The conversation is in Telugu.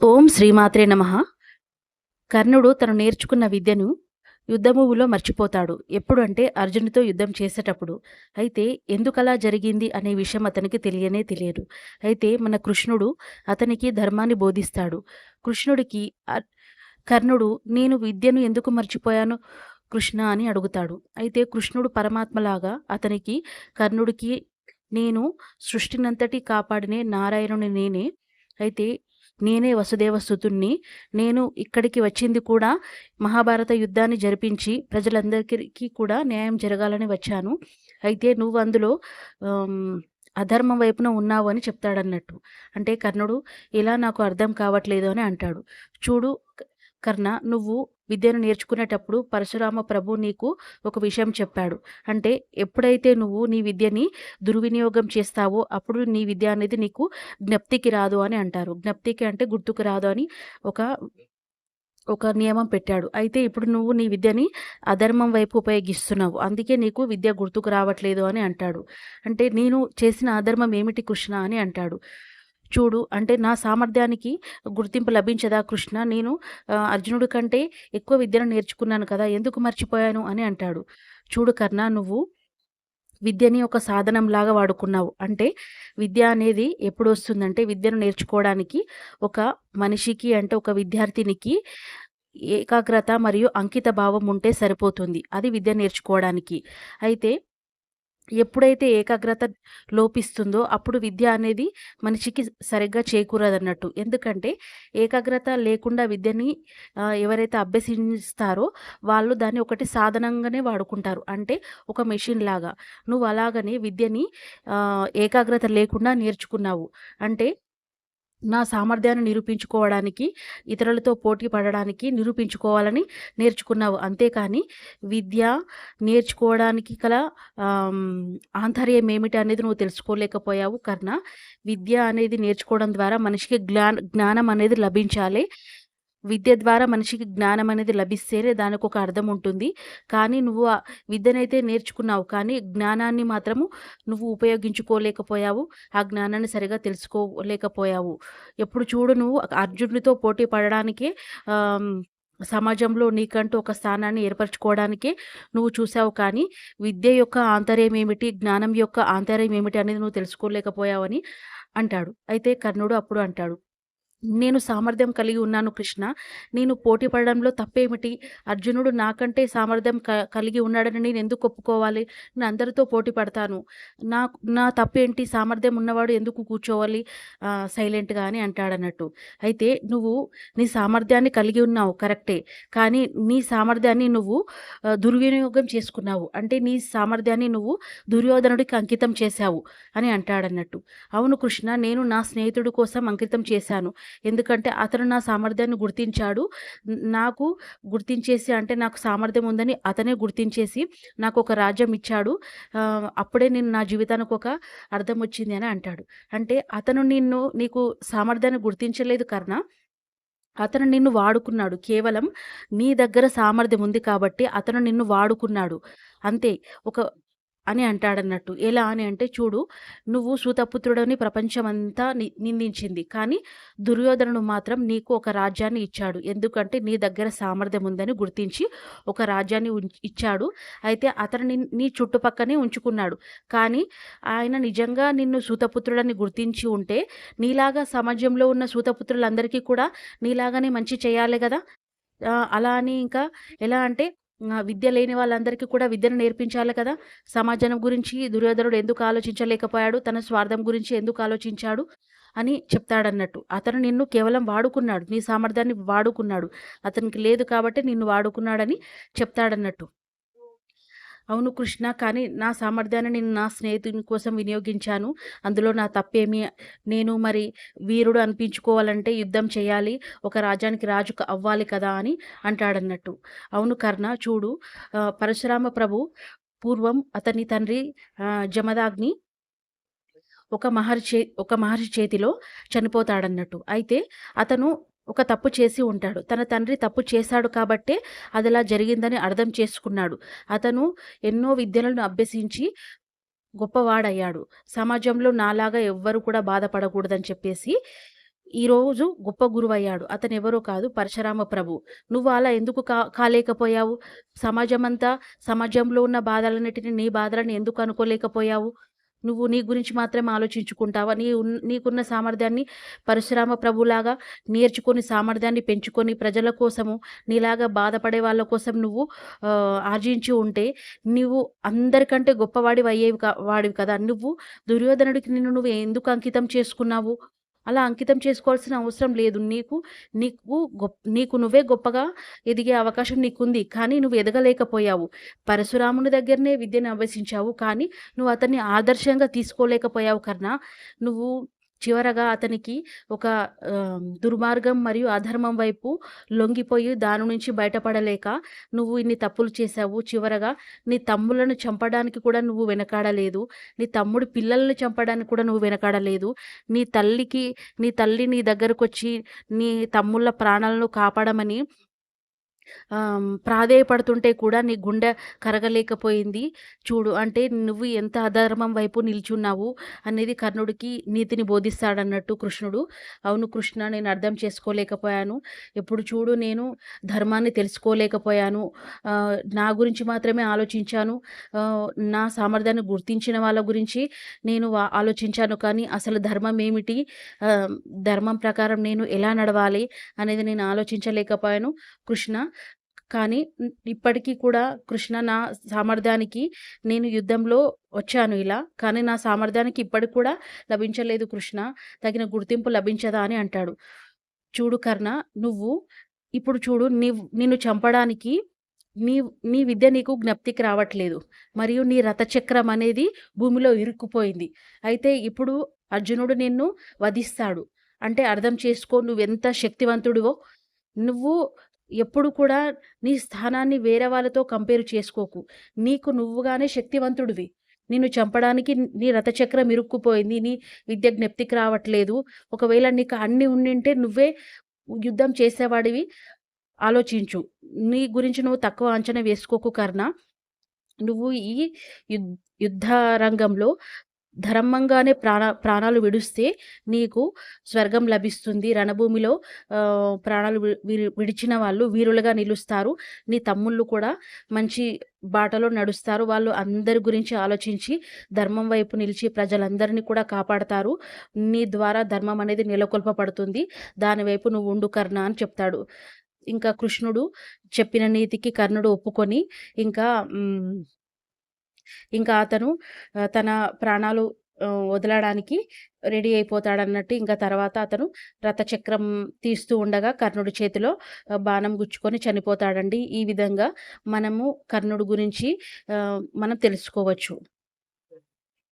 ఓం శ్రీమాత్రే నమ. కర్ణుడు తను నేర్చుకున్న విద్యను యుద్ధమువులో మర్చిపోతాడు. ఎప్పుడు అంటే అర్జునుడితో యుద్ధం చేసేటప్పుడు. అయితే ఎందుకలా జరిగింది అనే విషయం అతనికి తెలియనే తెలియదు. అయితే మన కృష్ణుడు అతనికి ధర్మాన్ని బోధిస్తాడు. కృష్ణుడికి కర్ణుడు నేను విద్యను ఎందుకు మర్చిపోయాను కృష్ణ అని అడుగుతాడు. అయితే కృష్ణుడు పరమాత్మలాగా అతనికి కర్ణుడికి నేను సృష్టినంతటి కాపాడినే నారాయణుని నేనే. అయితే నేనే వసుదేవసుతుణ్ణి నేను ఇక్కడికి వచ్చింది కూడా మహాభారత యుద్ధాన్ని జరిపించి ప్రజలందరికీ కూడా న్యాయం జరగాలని వచ్చాను. అయితే నువ్వు అందులో అధర్మం వైపున ఉన్నావు అని చెప్తాడన్నట్టు. అంటే కర్ణుడు ఇలా నాకు అర్థం కావట్లేదు అని అంటాడు. చూడు కర్ణ నువ్వు విద్యను నేర్చుకునేటప్పుడు పరశురామ ప్రభు నీకు ఒక విషయం చెప్పాడు. అంటే ఎప్పుడైతే నువ్వు నీ విద్యని దుర్వినియోగం చేస్తావో అప్పుడు నీ విద్య అనేది నీకు జ్ఞప్తికి రాదు అని అంటారు. జ్ఞప్తికి అంటే గుర్తుకు రాదు అని ఒక ఒక నియమం పెట్టాడు. అయితే ఇప్పుడు నువ్వు నీ విద్యని అధర్మం వైపు ఉపయోగిస్తున్నావు. అందుకే నీకు విద్య గుర్తుకు రావట్లేదు అని అంటాడు. అంటే నేను చేసిన అధర్మం ఏమిటి కృష్ణ అని అంటాడు. చూడు అంటే నా సామర్థ్యానికి గుర్తింపు లభించదా కృష్ణ? నేను అర్జునుడి కంటే ఎక్కువ విద్యను నేర్చుకున్నాను కదా ఎందుకు మర్చిపోయాను అని అంటాడు. చూడు కర్ణ నువ్వు విద్యని ఒక సాధనంలాగా వాడుకున్నావు. అంటే విద్య అనేది ఎప్పుడు వస్తుందంటే విద్యను నేర్చుకోవడానికి ఒక మనిషికి అంటే ఒక విద్యార్థినికి ఏకాగ్రత మరియు అంకిత భావం ఉంటే సరిపోతుంది. అది విద్య నేర్చుకోవడానికి. అయితే ఎప్పుడైతే ఏకాగ్రత లోపిస్తుందో అప్పుడు విద్య అనేది మనిషికి సరిగ్గా చేకూరదన్నట్టు. ఎందుకంటే ఏకాగ్రత లేకుండా విద్యని ఎవరైతే అభ్యసిస్తారో వాళ్ళు దాన్ని ఒకటి సాధనంగానే వాడుకుంటారు. అంటే ఒక మెషిన్ లాగా. నువ్వు అలాగనే విద్యని ఏకాగ్రత లేకుండా నేర్చుకున్నావు. అంటే నా సామర్థ్యాన్ని నిరూపించుకోవడానికి ఇతరులతో పోటీ పడడానికి నిరూపించుకోవాలని నేర్చుకున్నావు. అంతేకాని విద్య నేర్చుకోవడానికి గల ఆంతర్యం ఏమిటి అనేది నువ్వు తెలుసుకోలేకపోయావు కర్ణ. విద్య అనేది నేర్చుకోవడం ద్వారా మనిషికి జ్ఞాన జ్ఞానం అనేది లభించాలి. విద్య ద్వారా మనిషికి జ్ఞానం అనేది లభిస్తేనే దానికి ఒక అర్థం ఉంటుంది. కానీ నువ్వు ఆ విద్యనైతే నేర్చుకున్నావు. కానీ జ్ఞానాన్ని మాత్రము నువ్వు ఉపయోగించుకోలేకపోయావు. ఆ జ్ఞానాన్ని సరిగా తెలుసుకోలేకపోయావు. ఎప్పుడు చూడు నువ్వు అర్జునుడితో పోటీ పడడానికే సమాజంలో నీకంటూ ఒక స్థానాన్ని ఏర్పరచుకోవడానికే నువ్వు చూసావు కానీ విద్య యొక్క ఆంతర్యం ఏమిటి? జ్ఞానం యొక్క ఆంతర్యం ఏమిటి అనేది నువ్వు తెలుసుకోలేకపోయావని అంటాడు. అయితే కర్ణుడు అప్పుడు అంటాడు నేను సామర్థ్యం కలిగి ఉన్నాను కృష్ణ. నేను పోటీ పడడంలో తప్పేమిటి? అర్జునుడు నాకంటే సామర్థ్యం క కలిగి ఉన్నాడని నేను ఎందుకు ఒప్పుకోవాలి? నేను అందరితో పోటీ పడతాను. నా నా తప్పేంటి? సామర్థ్యం ఉన్నవాడు ఎందుకు కూర్చోవాలి? సైలెంట్గా అని అంటాడన్నట్టు. అయితే నువ్వు నీ సామర్థ్యాన్ని కలిగి ఉన్నావు కరెక్టే. కానీ నీ సామర్థ్యాన్ని నువ్వు దుర్వినియోగం చేసుకున్నావు. అంటే నీ సామర్థ్యాన్ని నువ్వు దుర్యోధనుడికి అంకితం చేశావు అని అంటాడన్నట్టు. అవును కృష్ణ నేను నా స్నేహితుడి కోసం అంకితం చేశాను. ఎందుకంటే అతను నా సామర్థ్యాన్ని గుర్తించాడు. నాకు గుర్తించేసి అంటే నాకు సామర్థ్యం ఉందని అతనే గుర్తించేసి నాకు ఒక రాజ్యం ఇచ్చాడు. అప్పుడే నేను నా జీవితానికి ఒక అర్థం వచ్చింది అని అంటాడు. అంటే అతను నిన్ను నీకు సామర్థ్యాన్ని గుర్తించలేదు కర్ణ. అతను నిన్ను వాడుకున్నాడు. కేవలం నీ దగ్గర సామర్థ్యం ఉంది కాబట్టి అతను నిన్ను వాడుకున్నాడు. అంతే. ఒక అని అంటాడన్నట్టు. ఎలా అని అంటే చూడు నువ్వు సూతపుత్రుడని ప్రపంచమంతా ని నిందించింది. కానీ దుర్యోధనుడు మాత్రం నీకు ఒక రాజ్యాన్ని ఇచ్చాడు. ఎందుకంటే నీ దగ్గర సామర్థ్యం ఉందని గుర్తించి ఒక రాజ్యాన్ని ఇచ్చాడు. అయితే అతను నీ చుట్టుపక్కనే ఉంచుకున్నాడు. కానీ ఆయన నిజంగా నిన్ను సూతపుత్రుడని గుర్తించి ఉంటే నీలాగా సమాజంలో ఉన్న సూతపుత్రులందరికీ కూడా నీలాగానే మంచి చేయాలి కదా? అలా అని ఇంకా ఎలా అంటే విద్య లేని వాళ్ళందరికీ కూడా విద్యను నేర్పించాలి కదా. సమాజం గురించి దుర్యోధనుడు ఎందుకు ఆలోచించలేకపోయాడు? తన స్వార్థం గురించి ఎందుకు ఆలోచించాడు? అని చెప్తాడన్నట్టు. అతను నిన్ను కేవలం వాడుకున్నాడు. నీ సామర్థ్యాన్ని వాడుకున్నాడు. అతనికి లేదు కాబట్టి నిన్ను వాడుకున్నాడని చెప్తాడన్నట్టు. అవును కృష్ణ కానీ నా సామర్థ్యాన్ని నేను నా స్నేహితుని కోసం వినియోగించాను. అందులో నా తప్పేమి నేను మరి వీరుడు అనిపించుకోవాలంటే యుద్ధం చేయాలి ఒక రాజ్యానికి రాజు అవ్వాలి కదా అని అంటాడన్నట్టు. అవును కర్ణ చూడు పరశురామ ప్రభు పూర్వం అతని తండ్రి జమదాగ్ని ఒక మహర్షి ఒక మహర్షి చేతిలో చనిపోతాడన్నట్టు. అయితే అతను ఒక తప్పు చేసి ఉంటాడు తన తండ్రి తప్పు చేశాడు కాబట్టే అది అలా జరిగిందని అర్థం చేసుకున్నాడు అతను ఎన్నో విద్యలను అభ్యసించి గొప్పవాడయ్యాడు సమాజంలో నాలాగా ఎవ్వరు కూడా బాధపడకూడదని చెప్పేసి ఈరోజు గొప్ప గురువయ్యాడు. ఎవరో కాదు పరశురామ ప్రభు. నువ్వు అలా ఎందుకు కా కాలేకపోయావు? సమాజమంతా సమాజంలో ఉన్న బాధలన్నిటిని నీ బాధలను ఎందుకు అనుకోలేకపోయావు? నువ్వు నీ గురించి మాత్రమే ఆలోచించుకుంటావా? నీ నీకున్న సామర్థ్యాన్ని పరశురామ ప్రభులాగా నేర్చుకొని, సామర్థ్యాన్ని పెంచుకొని, ప్రజల కోసము నీలాగా బాధపడే వాళ్ళ కోసం నువ్వు ఆర్జించి ఉంటే, నువ్వు అందరికంటే గొప్పవాడివి అయ్యేవి వాడివి కదా! నువ్వు దుర్యోధనుడికి నిన్ను నువ్వు ఎందుకు అంకితం చేసుకున్నావు? అలా అంకితం చేసుకోవాల్సిన అవసరం లేదు. నీకు నీకు గొప్ప నీకు నువ్వే గొప్పగా ఎదిగే అవకాశం నీకుంది. కానీ నువ్వు ఎదగలేకపోయావు. పరశురాముని దగ్గరనే విద్యను అభ్యసించావు. కానీ నువ్వు అతన్ని ఆదర్శంగా తీసుకోలేకపోయావు కర్ణ. నువ్వు చివరగా అతనికి ఒక దుర్మార్గం మరియు అధర్మం వైపు లొంగిపోయి దాని నుంచి బయటపడలేక నువ్వు ఇన్ని తప్పులు చేశావు. చివరగా నీ తమ్ములను చంపడానికి కూడా నువ్వు వెనకాడలేదు. నీ తమ్ముడి పిల్లల్ని చంపడానికి కూడా నువ్వు వెనకాడలేదు. నీ తల్లికి నీ తల్లి నీ దగ్గరకొచ్చి నీ తమ్ముళ్ళ ప్రాణాలను కాపాడమని ప్రాధేయపడుతుంటే కూడా నీ గుండె కరగలేకపోయింది. చూడు అంటే నువ్వు ఎంత అధర్మం వైపు నిల్చున్నావు అనేది కర్ణుడికి నీతిని బోధిస్తాడన్నట్టు కృష్ణుడు. అవును కృష్ణ నేను అర్థం చేసుకోలేకపోయాను. ఎప్పుడు చూడు నేను ధర్మాన్ని తెలుసుకోలేకపోయాను. నా గురించి మాత్రమే ఆలోచించాను. నా సామర్థ్యాన్ని గుర్తించిన వాళ్ళ గురించి నేను ఆలోచించాను. కానీ అసలు ధర్మం ఏమిటి? ధర్మం ప్రకారం నేను ఎలా నడవాలి? అనేది నేను ఆలోచించలేకపోయాను కృష్ణ. కానీ ఇప్పటికీ కూడా కృష్ణ నా సామర్థ్యానికి నేను యుద్ధంలో వచ్చాను ఇలా. కానీ నా సామర్థ్యానికి ఇప్పటికి కూడా లభించలేదు కృష్ణ. తగిన గుర్తింపు లభించదా అని అంటాడు. చూడు కర్ణ నువ్వు ఇప్పుడు చూడు నీ నిన్ను చంపడానికి నీ నీ విద్య నీకు జ్ఞప్తికి రావట్లేదు. మరియు నీ రథచక్రం అనేది భూమిలో ఇరుక్కుపోయింది. అయితే ఇప్పుడు అర్జునుడు నిన్ను వధిస్తాడు. అంటే అర్థం చేసుకో నువ్వెంత శక్తివంతుడివో. నువ్వు ఎప్పుడు కూడా నీ స్థానాన్ని వేరే వాళ్ళతో కంపేర్ చేసుకోకు. నీకు నువ్వుగానే శక్తివంతుడివి. నిన్ను చంపడానికి నీ రథచక్రం ఇరుక్కుపోయింది. నీ విద్య జ్ఞప్తికి రావట్లేదు. ఒకవేళ నీకు అన్నీ ఉండింటే నువ్వే యుద్ధం చేసేవాడివి. ఆలోచించు. నీ గురించి నువ్వు తక్కువ అంచనా వేసుకోకు కర్ణ. నువ్వు ఈ యుద్ యుద్ధ రంగంలో ధర్మంగానే ప్రాణ ప్రాణాలు విడిస్తే నీకు స్వర్గం లభిస్తుంది. రణభూమిలో ప్రాణాలు విడిచిన వాళ్ళు వీరులుగా నిలుస్తారు. నీ తమ్ముళ్ళు కూడా మంచి బాటలో నడుస్తారు. వాళ్ళు అందరి గురించి ఆలోచించి ధర్మం వైపు నిలిచి ప్రజలందరినీ కూడా కాపాడతారు. నీ ద్వారా ధర్మం అనేది నెలకొల్పబడుతుంది. దాని వైపు నువ్వు ఉండు కర్ణ అని చెప్తాడు. ఇంకా కృష్ణుడు చెప్పిన నీతికి కర్ణుడు ఒప్పుకొని ఇంకా ఇంకా అతను తన ప్రాణాలు వదలడానికి రెడీ అయిపోతాడన్నట్టు. ఇంకా తర్వాత అతను రథచక్రం తీస్తూ ఉండగా కర్ణుడి చేతిలో బాణం గుచ్చుకొని చనిపోతాడండి. ఈ విధంగా మనము కర్ణుడు గురించి మనం తెలుసుకోవచ్చు.